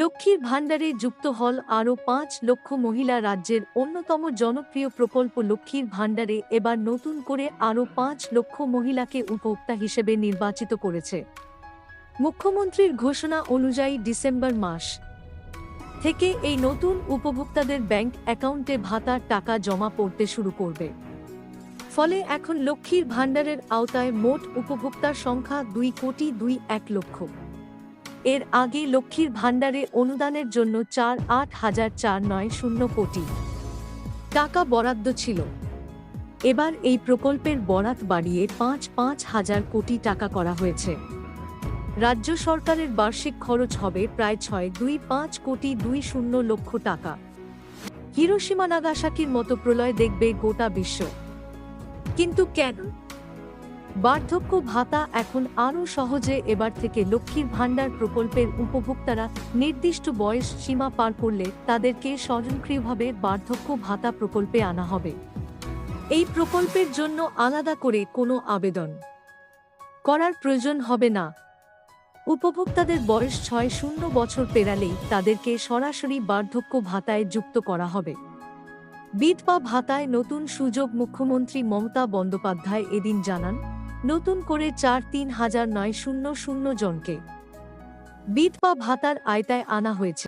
লক্ষ্মীর ভাণ্ডারে যুক্ত হল আরও পাঁচ লক্ষ মহিলা রাজ্যের অন্যতম জনপ্রিয় প্রকল্প লক্ষ্মীর ভাণ্ডারে এবার নতুন করে আরও পাঁচ লক্ষ মহিলাকে উপভোক্তা হিসেবে নির্বাচিত করেছে। মুখ্যমন্ত্রীর ঘোষণা অনুযায়ী ডিসেম্বর মাস থেকে এই নতুন উপভোক্তাদের ব্যাংক অ্যাকাউন্টে ভাতার টাকা জমা পড়তে শুরু করবে। ফলে এখন লক্ষ্মীর ভাণ্ডারের আওতায় মোট উপভোক্তার সংখ্যা দুই কোটি দুই এক লক্ষ। এর আগে লক্ষ্মীর ভাণ্ডারে অনুদানের জন্য চার আট হাজার চার নয় শূন্য কোটি টাকা বরাদ্দ ছিল। এবার এই প্রকল্পের বরাত বাড়িয়ে পাঁচ পাঁচ হাজার কোটি টাকা করা হয়েছে। রাজ্য সরকারের বার্ষিক খরচ হবে প্রায় ছয় দুই পাঁচ কোটি দুই শূন্য লক্ষ টাকা। হিরোসীমা নাগাসাকির মতো প্রলয় দেখবে গোটা বিশ্ব। কিন্তু কেন? বার্ধক্য ভাতা এখন আরও সহজে এবার থেকে লক্ষ্মীর ভাণ্ডার প্রকল্পের উপভোক্তারা নির্দিষ্ট বয়স সীমা পার করলে তাদেরকে স্বয়ংক্রিয়ভাবে বার্ধক্য ভাতা প্রকল্পে আনা হবে। এই প্রকল্পের জন্য আলাদা করে কোনো আবেদন করার প্রয়োজন হবে না। উপভোক্তাদের বয়স ছয় শূন্য বছর পেরালেই তাদেরকে সরাসরি বার্ধক্য ভাতায় যুক্ত করা হবে। বিধবা ভাতায় নতুন সুযোগ মুখ্যমন্ত্রী মমতা বন্দ্যোপাধ্যায় এদিন জানান নতুন করে চার তিন হাজার নয় শূন্য শূন্য জনকে। বিধবা ভাতার আয়তায় আনা হয়েছে।